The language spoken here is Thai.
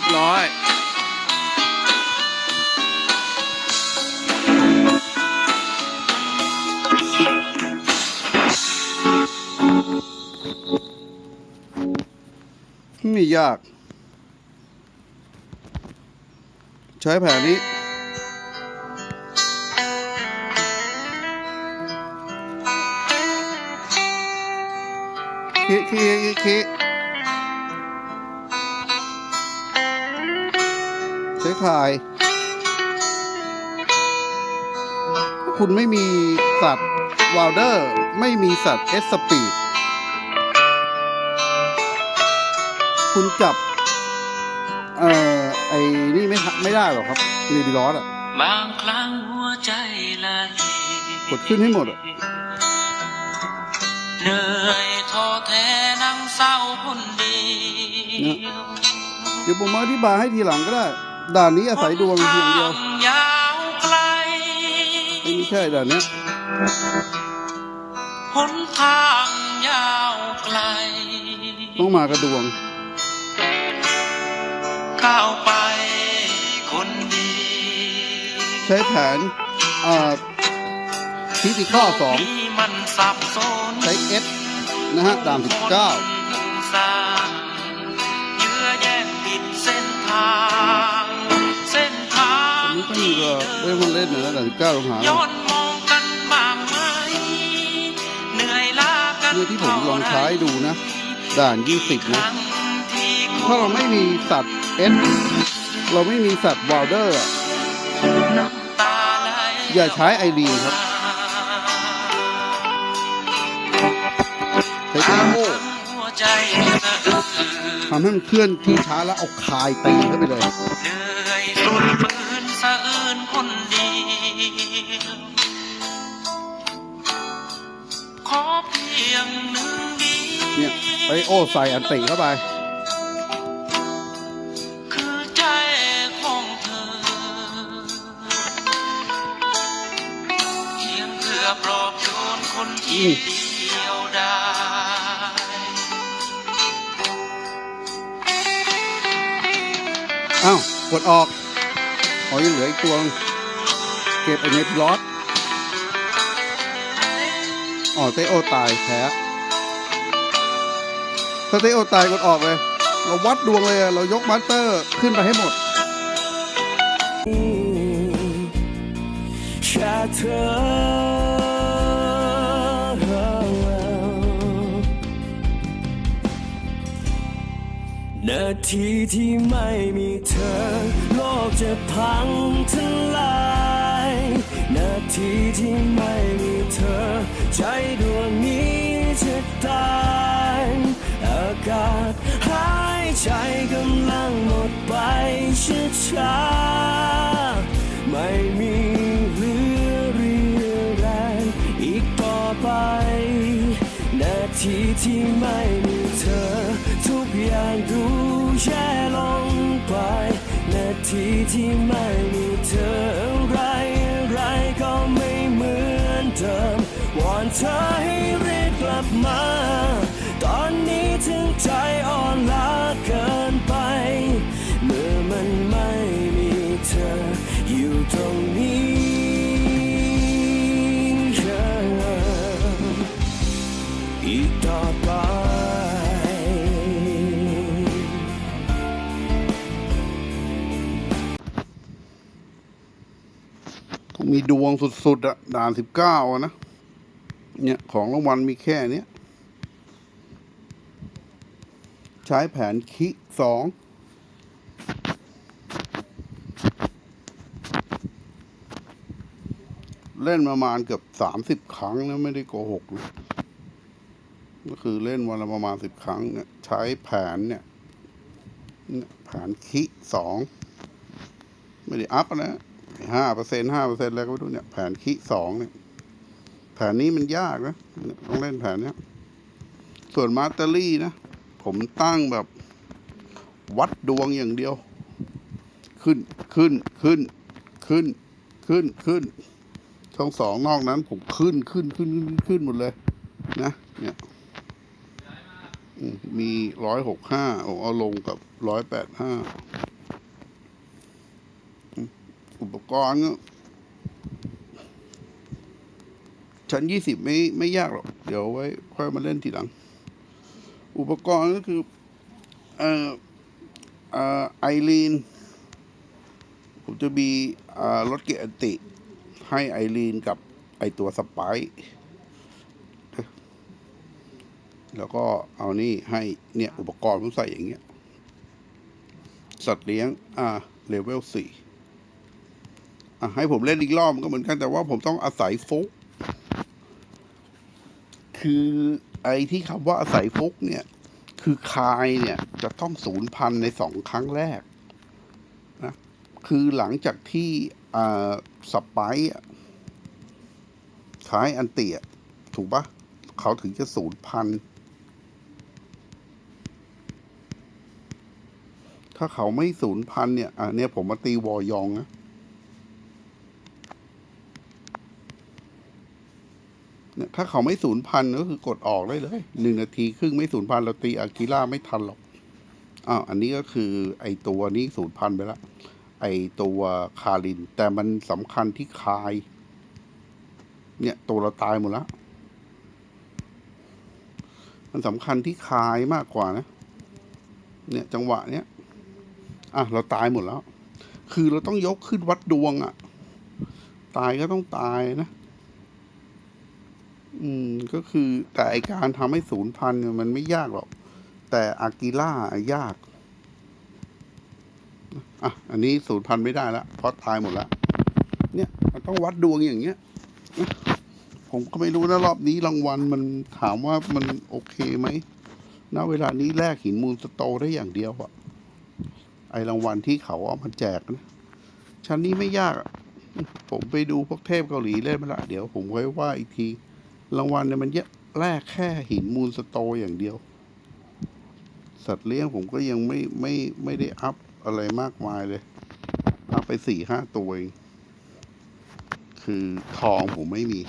ยบร้อยไม่ยาก ใช้แผนนี้ คิคิคิคิ ใช้คลายถ้าคุณไม่มีสัตว์วาลเดอร์ไม่มีสัตว์เอสสปีดคุณจับ เอ่อ ไอ้นี่ไม่ทะไม่ได้หรอกครับรีบิลอสอะบางครั้งหัวใจละเหกดขึ้นให้หมดอะเหนื่อยท้อแท้นั่งเศร้าคนเดียวเดี๋ยวผมมาอธิบายให้ทีหลังก็ได้ ด่านนี้อาศัยดวงเพียงเดียวหนทางยาวไกลไอ้ไม่ใช่ด่านเนี้ยหนทางยาวไกล ต้องมากระดวง ก้าวไปคนเดี ใช้แผนเอ่อทิติข้อสองนี้มันสับสนใช้เอสนะฮะด่านสิบเก้า อังนนี้ก็มีก็ได้มาเล่นหน่อยนะด่านสิบเก้าลองหาย้อนมองกันบ้างไหมเหนื่อยล้ากันเนี่ยที่ผมลองใช้ดูนะ ด่านยี่สิบคนะรั้งที่ถ้าเราไม่มีสัตว์เอสเราไม่มีสัตว์วาลเดอร์อะน้ำตาไหลอย่าใช้ไอรีนครับใช้เทโมหัวใจสะอื้นทำให้มันเคลื่อนที่ช้าแล้วเอาคายตีเข้าไปเลย เหนื่อยสุดฝืนสะอื้นคนเดียวขอเพียงหนึ่งเดียวเนี่ยไปโอใส่อันติเข้าไป คือใจของเธอเพียงเพื่อปลอบโยนคนที่เดียวได้อ้าวกดออก อ๋อยังเหลืออีกตัวเก็บไอเน็ตล็อตอ๋อเตโอตายแพ้ถ้าเตโอตายกดออกเลย เราวัดดวงเลย เรายกมาสเตอร์ขึ้นไปให้หมดแค่เธอ ทีที่ไม่มีเธอ โลกจะพังทลายนาทีที่ไม่มีเธอ ใจดวงนี้จะตายอากาศหายใจกำลังหมดไปช้าๆไม่มีเหลือเรียแรงอีกต่อไป นาทีที่ไม่มีเธอ ทุกอย่างดู แย่ลงไปนาทีที่ไม่มีเธออะไรอะไรก็ไม่เหมือนเดิมวอนเธอให้รีบกลับมา ตอนนี้ถึงใจอ่อนล้าเกินไป เมื่อมันไม่มีเธออยู่ตรงนี้อีกต่อไป มีดวงสุดๆอะด่านสิบเก้าอะนะ เนี่ย ของรางวัลมีแค่เนี้ย ใช้แผนคิสองเล่นประมาณเกือบสามสิบครั้งนะไม่ได้โกหกนะก็คือเล่นวันละประมาณสิบครั้งเนี่ยใช้แผนเนี่ยเนี่ยแผนคิสองไม่ได้อัพนะ ห้าเปอร์เซ็นห้าเปอร์เซ็นต์อะไรก็ไม่รู้เนี่ย แผนคิสองเนี่ยแผนนี้มันยากนะต้องเล่นแผนเนี้ย ส่วนมาสเตอรี่นะ ผมตั้งแบบวัดดวงอย่างเดียว ขึ้นขึ้นขึ้น ขึ้นขึ้นขึ้น ช่องสองนอกนั้น ผมขึ้นขึ้นขึ้นขึ้นขึ้นหมดเลย นะ เนี่ยมีร้อยหกห้าเอาลงกับร้อยแปดห้า ปกรณ์ชั้นยี่สิบไม่ไม่ยากหรอก เดี๋ยวไว้ค่อยมาเล่นทีหลัง อุปกรณ์ก็คือเอ่อเอ่อไอรีนผมจะมีอ่ารถเกียร์ติ ให้ไอรีนกับไอตัวสปร์แล้วก็เอานี่ให้เนี่ย อุปกรณ์ผมใส่อย่างเงี้ย สัตว์เลี้ยง อ่าเลเวลสี่ ให้ผมเล่นอีกรอบมันก็เหมือนกันแต่ว่าผมต้องอาศัยฟุก คือไอ้ที่คำว่าอาศัยฟุกเนี่ย คือคายเนี่ยจะต้องศูนย์พันในสองครั้งแรกนะคือหลังจากที่สปร์อะขายอันเตียถูกปะเขาถึงจะศูนย์พันถ้าเขาไม่ศูนย์พันเนี่ย อะเนี่ยผมมาตีวอยองนะ เนี่ย ถ้าเขาไม่ศูนย์พันก็คือกดออกได้เลยหนึ่งนาทีครึ่งไม่ศูนย์พันเราตีอากิล่าไม่ทันหรอกอ้าวอันนี้ก็คือไอตัวนี้ศูนย์พันไปแล้วไอตัวคาริน แต่มันสำคัญที่คาย เนี่ยตัวเราตายหมดแล้วมันสำคัญที่คายมากกว่านะ เนี่ยจังหวะเนี้ยอะเราตายหมดแล้ว คือเราต้องยกขึ้นวัดดวงอะ่ะ ตายก็ต้องตายนะ อืมก็คือแต่ไอการทำให้ศูนย์พันเนี่ยมันไม่ยากหรอก แต่อากิล่ายาก อะ อันนี้ศูนย์พันไม่ได้แล้วเพราะตายหมดแล้วเนี่ยมันต้องวัดดวงอย่างเงี้ย ผมก็ไม่รู้นะรอบนี้รางวัลมันถามว่ามันโอเคไหมณเวลานี้แลกหินมูลสโตได้อย่างเดียวอะไอรางวัลที่เขาเอามาแจกนะชั้นนี้ไม่ยาก ผมไปดูพวกเทพเกาหลีเล่นมาละ เดี๋ยวผมไว้ว่าอีกที รางวัลเนี่ยมันเยอะแรกแค่หินมูลสโตอย่างเดียว สัตว์เลี้ยงผมก็ยังไม่ไม่ไม่ได้อัพอะไรมากมายเลย อัพไปสี่ห้าตัวเอง คือทองผมไม่มี